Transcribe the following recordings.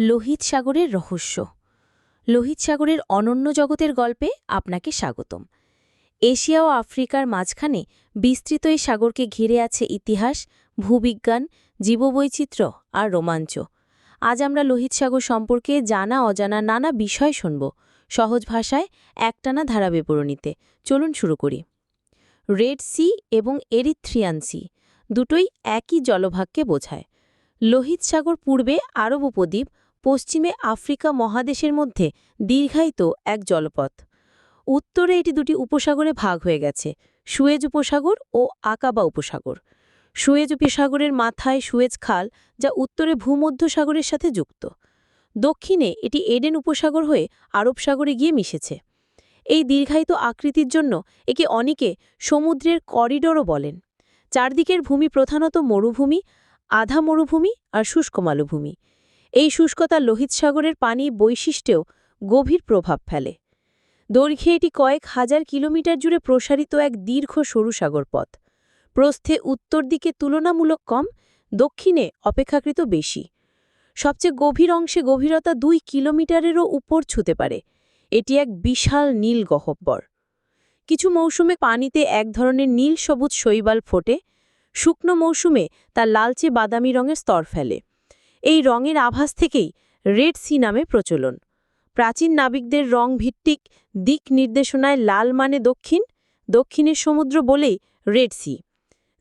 লোহিত সাগরের রহস্য। লোহিত সাগরের অনন্য জগতের গল্পে আপনাকে স্বাগতম। এশিয়া ও আফ্রিকার মাঝখানে বিস্তৃত এই সাগরকে ঘিরে আছে ইতিহাস, ভূবিজ্ঞান, জীববৈচিত্র্য আর রোমাঞ্চ। আজ আমরা লোহিত সাগর সম্পর্কে জানা অজানা নানা বিষয় শুনব। সহজ ভাষায় একটানা ধারা বিবরণীতে চলুন শুরু করি। রেড সি এবং এরিথ্রিয়ান সি দুটোই একই জলভাগকে বোঝায়। লোহিত সাগর পূর্বে আরব উপদ্বীপ পশ্চিমে আফ্রিকা মহাদেশের মধ্যে দীর্ঘায়িত এক জলপথ। উত্তরে এটি দুটি উপসাগরে ভাগ হয়ে গেছে, সুয়েজ উপসাগর ও আকাবা উপসাগর। সুয়েজ উপসাগরের মাথায় সুয়েজ খাল, যা উত্তরে ভূমধ্যসাগরের সাথে যুক্ত। দক্ষিণে এটি এডেন উপসাগর হয়ে আরব সাগরে গিয়ে মিশেছে। এই দীর্ঘায়িত আকৃতির জন্য একে অনেকে সমুদ্রের করিডোরও বলেন। চারদিকের ভূমি প্রধানত মরুভূমি, আধা মরুভূমি আর শুষ্ক মালভূমি। এই শুষ্কতা লোহিত সাগরের পানি বৈশিষ্ট্যেও গভীর প্রভাব ফেলে। দৈর্ঘ্যে এটি কয়েক হাজার কিলোমিটার জুড়ে প্রসারিত এক দীর্ঘ সরু সাগর পথ। প্রস্থে উত্তর দিকে তুলনামূলক কম, দক্ষিণে অপেক্ষাকৃত বেশি। সবচেয়ে গভীর অংশে গভীরতা দুই কিলোমিটারেরও উপর ছুতে পারে। এটি এক বিশাল নীল গহব্বর। কিছু মৌসুমে পানিতে এক ধরনের নীল সবুজ শৈবাল ফোটে। শুকনো মৌসুমে তা লালচে বাদামি রঙের স্তর ফেলে। এই রঙের আভাস থেকেই রেড সি নামে প্রচলন। প্রাচীন নাবিকদের রং ভিত্তিক দিক নির্দেশনায় লাল মানে দক্ষিণ, দক্ষিণের সমুদ্র বলেই রেড সি।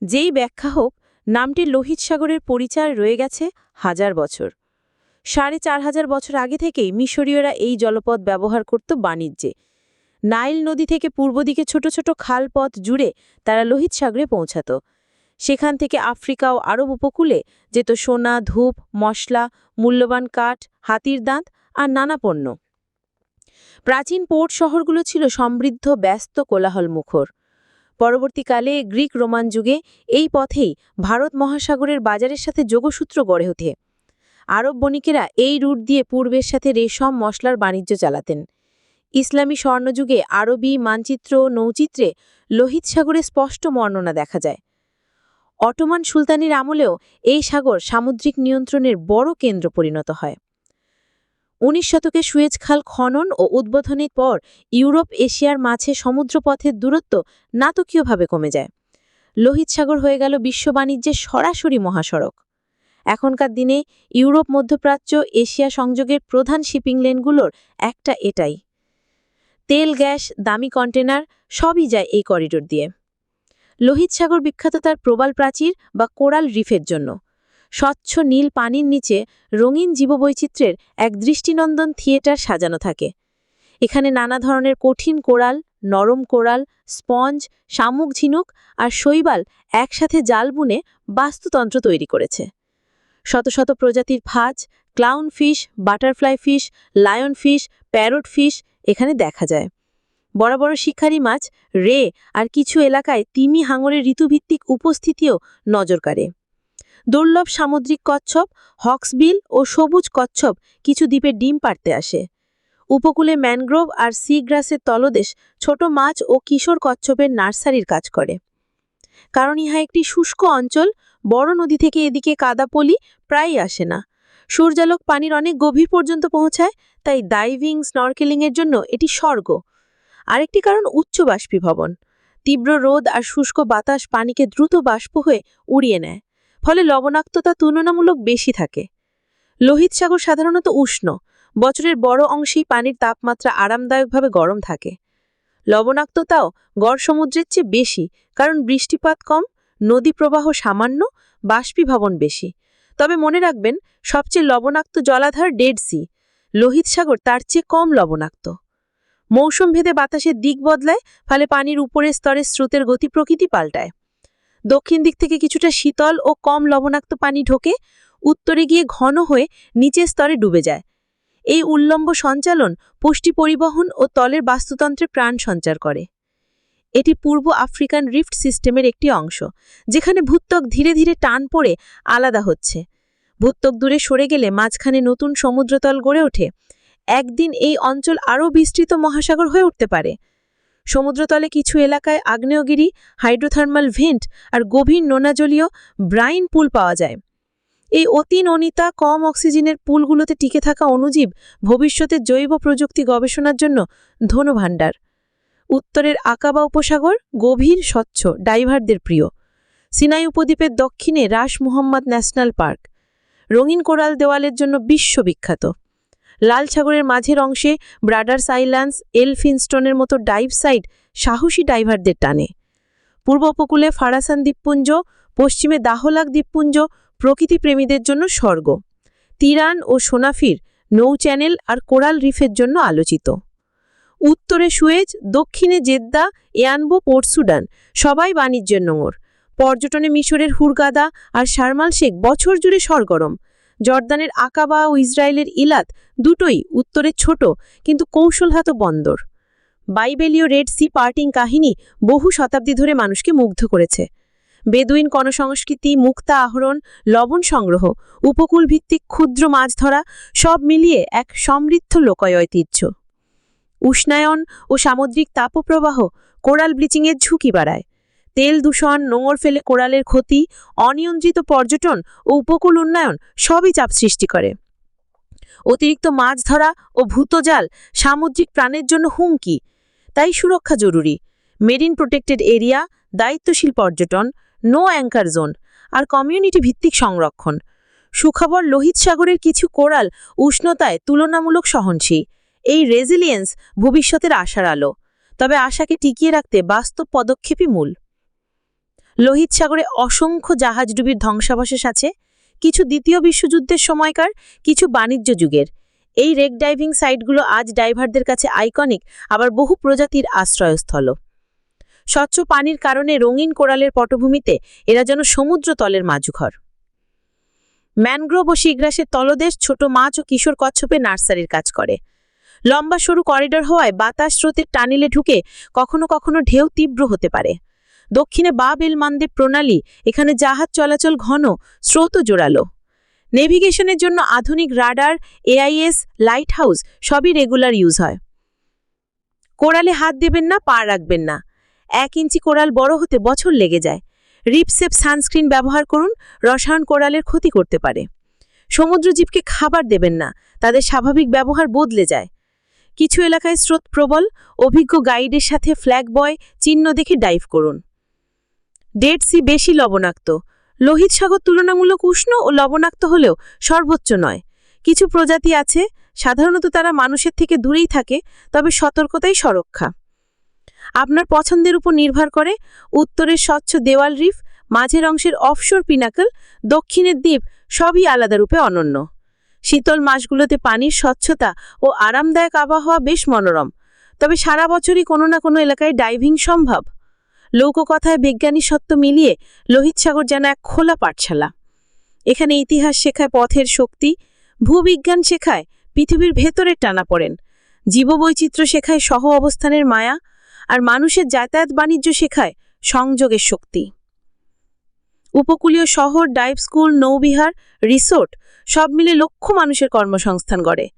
যেই ব্যাখ্যা হোক, নামটি লোহিত সাগরের পরিচয় রয়ে গেছে হাজার বছর। সাড়ে চার হাজার বছর আগে থেকেই মিশরীয়রা এই জলপথ ব্যবহার করত বাণিজ্যে। নাইল নদী থেকে পূর্ব দিকে ছোট ছোট খাল পথ জুড়ে তারা লোহিত সাগরে পৌঁছাত। সেখান থেকে আফ্রিকা ও আরব উপকূলে যেত সোনা, ধূপ, মশলা, মূল্যবান কাঠ, হাতির দাঁত আর নানা পণ্য। প্রাচীন পোর্ট শহরগুলো ছিল সমৃদ্ধ, ব্যস্ত কোলাহল মুখর পরবর্তীকালে গ্রিক রোমান যুগে এই পথেই ভারত মহাসাগরের বাজারের সাথে যোগসূত্র গড়ে ওঠে। আরব বণিকেরা এই রুট দিয়ে পূর্বের সাথে রেশম মশলার বাণিজ্য চালাতেন। ইসলামী স্বর্ণযুগে আরবি মানচিত্র নৌচিত্রে লোহিত সাগরে স্পষ্ট বর্ণনা দেখা যায়। অটোমান সুলতানির আমলেও এই সাগর সামুদ্রিক নিয়ন্ত্রণের বড় কেন্দ্র পরিণত হয়। উনিশ শতকে সুয়েজ খাল খনন ও উদ্বোধনের পর ইউরোপ এশিয়ার মাঝে সমুদ্রপথের দূরত্ব নাটকীয়ভাবে কমে যায়। লোহিত সাগর হয়ে গেল বিশ্ব বাণিজ্যের সরাসরি মহাসড়ক। এখনকার দিনে ইউরোপ মধ্যপ্রাচ্য এশিয়া সংযোগের প্রধান শিপিং লেনগুলোর একটা এটাই। তেল, গ্যাস, দামি কন্টেনার সবই যায় এই করিডোর দিয়ে। লোহিত সাগর বিখ্যাত তার প্রবাল প্রাচীর বা কোরাল রিফের জন্য। স্বচ্ছ নীল পানির নিচে রঙিন জীববৈচিত্র্যের এক দৃষ্টিনন্দন থিয়েটার সাজানো থাকে। এখানে নানা ধরনের কঠিন কোরাল, নরম কোরাল, স্পঞ্জ, শামুক ঝিনুক আর শৈবাল একসাথে জাল বুনে বাস্তুতন্ত্র তৈরি করেছে। শত শত প্রজাতির ফাজ clown fish, butterfly fish, lion fish, parrot fish এখানে দেখা যায়। বড় বড় শিকারি মাছ, রে আর কিছু এলাকায় তিমি হাঙরের ঋতুভিত্তিক উপস্থিতিও নজর কাড়ে। দুর্লভ সামুদ্রিক কচ্ছপ, হক্সবিল ও সবুজ কচ্ছপ কিছু দ্বীপে ডিম পাড়তে আসে। উপকূলে ম্যানগ্রোভ আর সি গ্রাসের তলদেশ ছোট মাছ ও কিশোর কচ্ছপের নার্সারির কাজ করে। কারণ ইহা একটি শুষ্ক অঞ্চল, বড় নদী থেকে এদিকে কাদাপলি প্রায়ই আসে না। সূর্যালোক পানির অনেক গভীর পর্যন্ত পৌঁছায়, তাই ডাইভিং, স্নরকেলিংয়ের জন্য এটি স্বর্গ। আরেকটি কারণ উচ্চ বাষ্পীভবন। তীব্র রোদ আর শুষ্ক বাতাস পানিকে দ্রুত বাষ্প হয়ে উড়িয়ে নেয়, ফলে লবণাক্ততা তুলনামূলক বেশি থাকে। লোহিত সাগর সাধারণত উষ্ণ, বছরের বড় অংশেই পানির তাপমাত্রা আরামদায়কভাবে গরম থাকে। লবণাক্ততাও গড় সমুদ্রের চেয়ে বেশি, কারণ বৃষ্টিপাত কম, নদী প্রবাহ সামান্য, বাষ্পীভবন বেশি। তবে মনে রাখবেন, সবচেয়ে লবণাক্ত জলাধার ডেড সি। লোহিত সাগর তার চেয়ে কম লবণাক্ত। মৌসুম ভেদে বাতাসের দিক বদলায়, ফলে পানির উপরের স্তরের স্রোতের গতি প্রকৃতি পাল্টায়। দক্ষিণ দিক থেকে কিছুটা শীতল ও কম লবণাক্ত পানি ঢোকে, উত্তরে গিয়ে ঘন হয়ে নিচের স্তরে ডুবে যায়। এই উল্লম্ব সঞ্চালন পুষ্টি পরিবহন ও তলের বাস্তুতন্ত্রে প্রাণ সঞ্চার করে। এটি পূর্ব আফ্রিকান রিফট সিস্টেমের একটি অংশ, যেখানে ভূত্বক ধীরে ধীরে টান পড়ে আলাদা হচ্ছে। ভূত্বক দূরে সরে গেলে মাঝখানে নতুন সমুদ্রতল গড়ে ওঠে একদিন এই অঞ্চল আরও বিস্তৃত মহাসাগর হয়ে উঠতে পারে। সমুদ্রতলে কিছু এলাকায় আগ্নেয়গিরি, হাইড্রোথার্মাল ভেন্ট আর গভীর নোনাজলীয় ব্রাইন পুল পাওয়া যায়। এই অতি ননিতা কম অক্সিজেনের পুলগুলোতে টিকে থাকা অণুজীব ভবিষ্যতের জৈব প্রযুক্তি গবেষণার জন্য ধনভাণ্ডার। উত্তরের আকাবা উপসাগর গভীর, স্বচ্ছ, ডাইভারদের প্রিয়। সিনাই উপদ্বীপের দক্ষিণে রাস মুহাম্মদ ন্যাশনাল পার্ক। রঙিন কোরাল দেওয়ালের জন্য বিশ্ববিখ্যাত। লাল সাগরের মাঝের অংশে ব্রাডার্স আইল্যান্ডস এলফিনস্টোনের মতো ডাইভ সাইট সাহসী ডাইভারদের টানে। পূর্ব উপকূলে ফারাসান দ্বীপপুঞ্জ, পশ্চিমে দাহলাক দ্বীপপুঞ্জ প্রকৃতিপ্রেমীদের জন্য স্বর্গ। তিরান ও সোনাফির নৌ চ্যানেল আর কোরাল রিফের জন্য আলোচিত। উত্তরে সুয়েজ, দক্ষিণে জেদ্দা, ইয়ানবো, পোর্ট সুডান, সবাই বাণিজ্যের নোঙর। পর্যটনে মিশরের হুরগাদা আর শারমাল শেখ বছর জুড়ে সরগরম জর্দানের আকাবা ও ইসরায়েলের ইলাত দুটোই উত্তরে ছোট, কিন্তু কৌশলহাত বন্দর। বাইবেলীয় রেড সি পার্টিং কাহিনী বহু শতাব্দী ধরে মানুষকে মুগ্ধ করেছে। বেদুইন কণসংস্কৃতি, মুক্তা আহরণ, লবণ সংগ্রহ উপকূল ভিত্তিক ক্ষুদ্র মাছ ধরা সব মিলিয়ে এক সমৃদ্ধ লোকয় ঐতিহ্য উষ্ণায়ন ও সামুদ্রিক তাপপ্রবাহ কোরাল ব্লিচিংয়ের ঝুঁকি বাড়ায়। তেল দূষণ, নোঙর ফেলে কোরালের ক্ষতি, অনিয়ন্ত্রিত পর্যটন ও উপকূল উন্নয়ন সবই চাপ সৃষ্টি করে। অতিরিক্ত মাছ ধরা ও ভূতজাল সামুদ্রিক প্রাণের জন্য হুমকি, তাই সুরক্ষা জরুরি। মেরিন প্রোটেক্টেড এরিয়া, দায়িত্বশীল পর্যটন, নো অ্যাঙ্কার জোন আর কমিউনিটি ভিত্তিক সংরক্ষণ। সুখবর, লোহিত সাগরের কিছু কোরাল উষ্ণতায় তুলনামূলক সহনশীল। এই রেজিলিয়েন্স ভবিষ্যতের আশার আলো। তবে আশাকে টিকিয়ে রাখতে বাস্তব পদক্ষেপই মূল। লোহিত সাগরে অসংখ্য জাহাজডুবির ধ্বংসাবশেষ আছে, কিছু দ্বিতীয় বিশ্বযুদ্ধের সময়কার, কিছু বাণিজ্য যুগের। এই রেক ডাইভিং সাইটগুলো আজ ডাইভারদের কাছে আইকনিক, আবার বহু প্রজাতির আশ্রয়স্থল। স্বচ্ছ পানির কারণে রঙিন কোরালের পটভূমিতে এরা যেন সমুদ্র তলের মাঝুঘর। ম্যানগ্রোভ ও শিগ্রাসের তলদেশ ছোট মাছ ও কিশোর কচ্ছপে নার্সারির কাজ করে। লম্বা সরু করিডর হওয়ায় বাতাস স্রোতের টানিলে ঢুকে কখনো কখনো ঢেউ তীব্র হতে পারে। দক্ষিণে বা বেলমানদের প্রণালী, এখানে জাহাজ চলাচল ঘন, স্রোত জোরালো। নেভিগেশনের জন্য আধুনিক রাডার, এআইএস লাইট হাউস সবই রেগুলার ইউজ হয়। কোরালে হাত দেবেন না, পা রাখবেন না। এক ইঞ্চি কোরাল বড় হতে বছর লেগে যায়। রিপসেপ সানস্ক্রিন ব্যবহার করুন, রসায়ন কোরালের ক্ষতি করতে পারে। সমুদ্রজীবকে খাবার দেবেন না, তাদের স্বাভাবিক ব্যবহার বদলে যায়। কিছু এলাকায় স্রোত প্রবল, অভিজ্ঞ গাইডের সাথে ফ্ল্যাগ বয় চিহ্ন দেখে ডাইভ করুন। ডেড সি বেশি লবণাক্ত। লোহিত সাগর তুলনামূলক উষ্ণ ও লবণাক্ত হলেও সর্বোচ্চ নয়। কিছু প্রজাতি আছে, সাধারণত তারা মানুষের থেকে দূরেই থাকে, তবে সতর্কতাই সরক্ষা। আপনার পছন্দের উপর নির্ভর করে উত্তরের স্বচ্ছ দেওয়াল রিফ, মাঝের অংশের অফশোর পিনাকল, দক্ষিণের দ্বীপ সবই আলাদা রূপে অনন্য। শীতল মাসগুলোতে পানির স্বচ্ছতা ও আরামদায়ক আবহাওয়া বেশ মনোরম, তবে সারা বছরই কোনো না কোনো এলাকায় ডাইভিং সম্ভব। লোককথায় বিজ্ঞানী সত্য মিলিয়ে লোহিত সাগর যেন এক খোলা পাঠশালা। এখানে ইতিহাস শেখায় পথের শক্তি, ভূবিজ্ঞান শেখায় পৃথিবীর ভেতরের টানা পড়েন। জীববৈচিত্র্য শেখায় সহ অবস্থানের মায়া, আর মানুষের যাতায়াত বাণিজ্য শেখায় সংযোগের শক্তি। উপকূলীয় শহর, ডাইভ স্কুল, নৌবিহার, রিসোর্ট সব মিলে লক্ষ মানুষের কর্মসংস্থান গড়ে।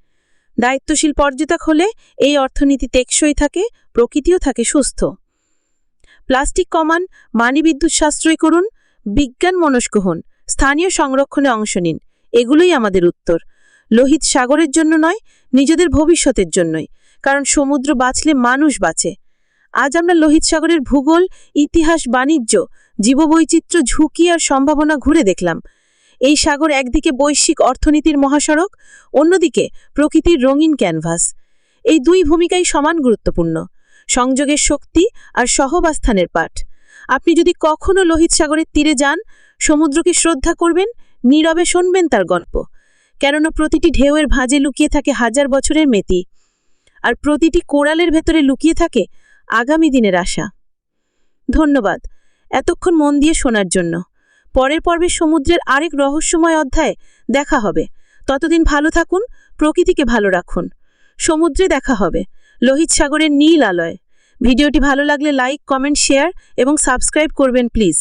দায়িত্বশীল পর্যটক হলে এই অর্থনীতি টেকসই থাকে, প্রকৃতিও থাকে সুস্থ। প্লাস্টিক কমান মানি বিদ্যুৎ সাশ্রয় করুন, বিজ্ঞান মনস্ক হন, স্থানীয় সংরক্ষণে অংশ নিন, এগুলোই আমাদের উত্তর। লোহিত সাগরের জন্য নয়, নিজেদের ভবিষ্যতের জন্যই, কারণ সমুদ্র বাঁচলে মানুষ বাঁচে। আজ আমরা লোহিত সাগরের ভূগোল, ইতিহাস, বাণিজ্য, জীববৈচিত্র্য, ঝুঁকি আর সম্ভাবনা ঘুরে দেখলাম। এই সাগর একদিকে বৈশ্বিক অর্থনীতির মহাসড়ক, অন্যদিকে প্রকৃতির রঙিন ক্যানভাস। এই দুই ভূমিকাই সমান গুরুত্বপূর্ণ। সংযোগের শক্তি আর সহবাস্থানের পাঠ। আপনি যদি কখনো লোহিত সাগরের তীরে যান, সমুদ্রকে শ্রদ্ধা করবেন, নীরবে শুনবেন তার গল্প। কেননা প্রতিটি ঢেউয়ের ভাঁজে লুকিয়ে থাকে হাজার বছরের মেতি। আর প্রতিটি কোড়ালের ভেতরে লুকিয়ে থাকে আগামী দিনের আশা। ধন্যবাদ এতক্ষণ মন দিয়ে শোনার জন্য। পরের পর্বে সমুদ্রের আরেক রহস্যময় অধ্যায়ে দেখা হবে। ততদিন ভালো থাকুন, প্রকৃতিকে ভালো রাখুন। সমুদ্রে দেখা হবে। লোহিত সাগরের নীল আলয়। ভিডিওটি ভালো লাগলে লাইক কমেন্ট শেয়ার এবং সাবস্ক্রাইব করবেন প্লিজ।